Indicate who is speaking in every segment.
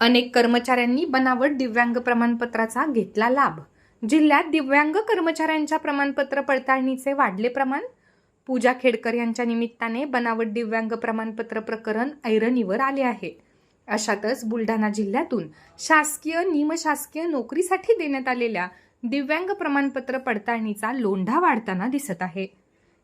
Speaker 1: अनेक कर्मचाऱ्यांनी बनावट दिव्यांग प्रमाणपत्राचा घेतला लाभ. जिल्ह्यात दिव्यांग कर्मचाऱ्यांच्या प्रमाणपत्र पडताळणीचे वाढले प्रमाण? पूजा खेडकर यांच्या निमित्ताने बनावट दिव्यांग प्रमाणपत्र प्रकरण ऐरणीवर आले आहे. अशातच बुलढाणा जिल्ह्यातून शासकीय निमशासकीय नोकरीसाठी देण्यात आलेल्या दिव्यांग प्रमाणपत्र पडताळणीचा लोंढा वाढताना दिसत आहे.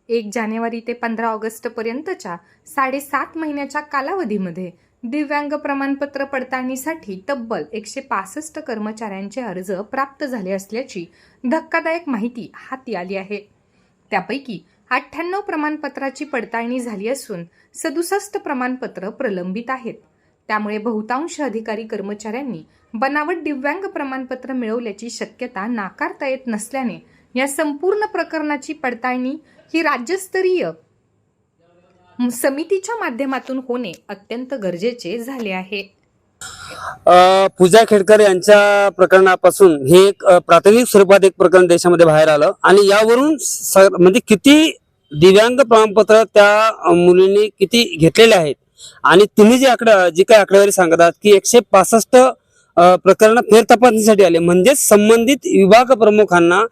Speaker 1: एक जानेवारी ते पंधरा ऑगस्ट पर्यंतच्या साडेसात महिन्याच्या कालावधीमध्ये दिव्यांग प्रमाणपत्र पडताळणीसाठी तब्बल एकशे पासष्ट कर्मचाऱ्यांचे अर्ज प्राप्त झाले असल्याची धक्कादायक माहिती हाती आली आहे. त्यापैकी अठ्ठ्याण्णव प्रमाणपत्राची पडताळणी झाली असून सदुसष्ट प्रमाणपत्र प्रलंबित आहेत. त्यामुळे बहुतांश अधिकारी कर्मचाऱ्यांनी बनावट दिव्यांग प्रमाणपत्र मिळवल्याची शक्यता नाकारता येत नसल्याने या संपूर्ण प्रकरणाची पडताळणी ही राज्यस्तरीय समितीच्या माध्यमातून होणे अत्यंत गरजेचे झाले आहे.
Speaker 2: अ, पूजा खेडकर यांच्या प्रकरणापासून हे एक प्राथमिक स्वरूपात एक प्रकरण देशामध्ये बाहेर आलं. आणि यावरून म्हणजे किती दिव्यांग प्रमाणपत्र त्या मुलींनी किती घेतलेले आहेत? आणि तुम्ही जे आकडा जी काही आकडेवारी सांगत आहात की एकशे पासष्ट प्रकरण फेर तपासणीसाठी आले. म्हणजेच संबंधित विभाग प्रमुखांना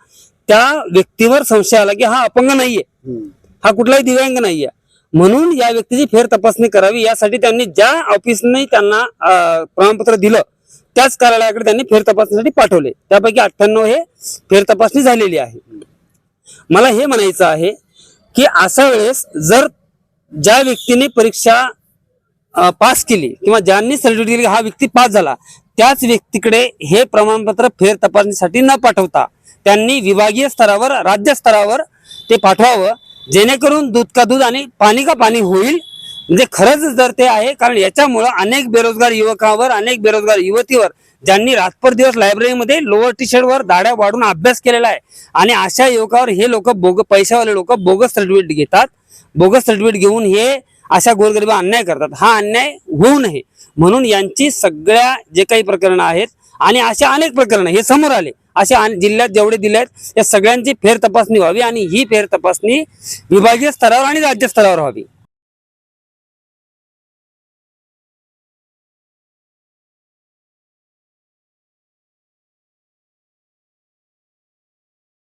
Speaker 2: त्या व्यक्तीवर संशय आला की हा अपंग नाहीये. हा कुठलाही दिव्यांग नाहीये. म्हणून या व्यक्तीची फेर तपासणी करावी. यासाठी त्यांनी ज्या ऑफिसने त्यांना प्रमाणपत्र दिलं त्याच कार्यालयाकडे त्यांनी फेर तपासणीसाठी पाठवले. त्यापैकी अठ्ठ्याण्णव हे फेर तपासणी झालेली आहे. मला हे म्हणायचं आहे की अशा वेळेस जर ज्या व्यक्तीने परीक्षा पास केली किंवा ज्यांनी सर्टिफिकेट दिली हा व्यक्ती पास झाला त्याच व्यक्तीकडे हे प्रमाणपत्र फेर तपासणीसाठी न पाठवता त्यांनी विभागीय स्तरावर राज्य स्तरावर ते पाठवावं. जेणेकरून दूध का दूध आणि पाणी का पाणी होईल? म्हणजे खरंच जर ते आहे कारण याच्यामुळं अनेक बेरोजगार युवकावर अनेक बेरोजगार युवतीवर ज्यांनी रातभर दिवस लायब्ररीमध्ये लोअर टी शर्टवर दाड्या वाढून अभ्यास केलेला आहे आणि अशा युवकावर हे लोक बोग पैशावाले लोक बोगस सर्टिफिकेट घेतात. बोगस सर्टिफिकेट घेऊन हे अशा गोरगरिबा अन्याय करतात. हा अन्याय होऊ नये. म्हणून यांची सगळ्या जे काही प्रकरणं आहेत आणि अशा अनेक प्रकरणं हे समोर आले. अशा अन- जिल्ह्यात जेवढे दिले आहेत या सगळ्यांची फेर तपासणी व्हावी आणि ही फेर तपासणी विभागीय स्तरावर आणि राज्य स्तरावर व्हावी.